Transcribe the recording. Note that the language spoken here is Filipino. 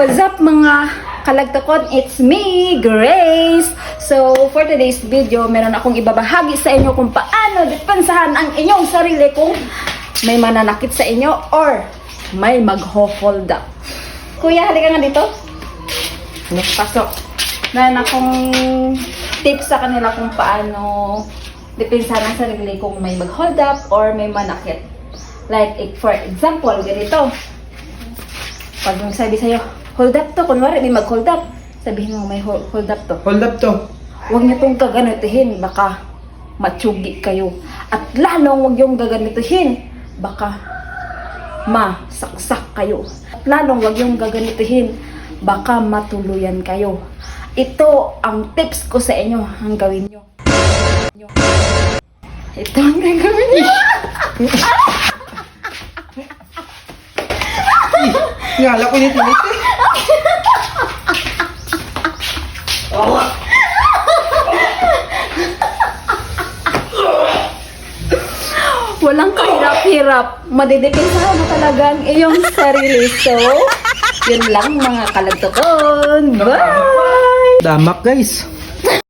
what's up mga kalagtokon? It's me, Grace! So, for today's video, meron akong ibabahagi sa inyo kung paano depensahan ang inyong sarili kung may mananakit sa inyo or may mag-hold up. Kuya, halika nga dito. Pasok. Meron akong tips sa kanila kung paano depensahan ang sarili kung may mag-hold up or may manakit. Like, for example, ganito. Pag sabi sa'yo, hold up to, kunwari may mag-hold up, sabihin mo may hold, hold up to. Hold up to. Huwag niyo itong gaganitihin, baka matsugi kayo. At lalong huwag yung gaganitihin, baka masaksak kayo. At lalong huwag yung gaganitihin, baka matuluyan kayo. Ito ang tips ko sa inyo, ang gawin nyo. Ito ang gagawin nyo. Ngala ko nito nito. Walang kahirap-hirap. Madidepensahan mo talaga ang iyong sarili. So, yun lang mga kalagtokon. Bye! Damak guys.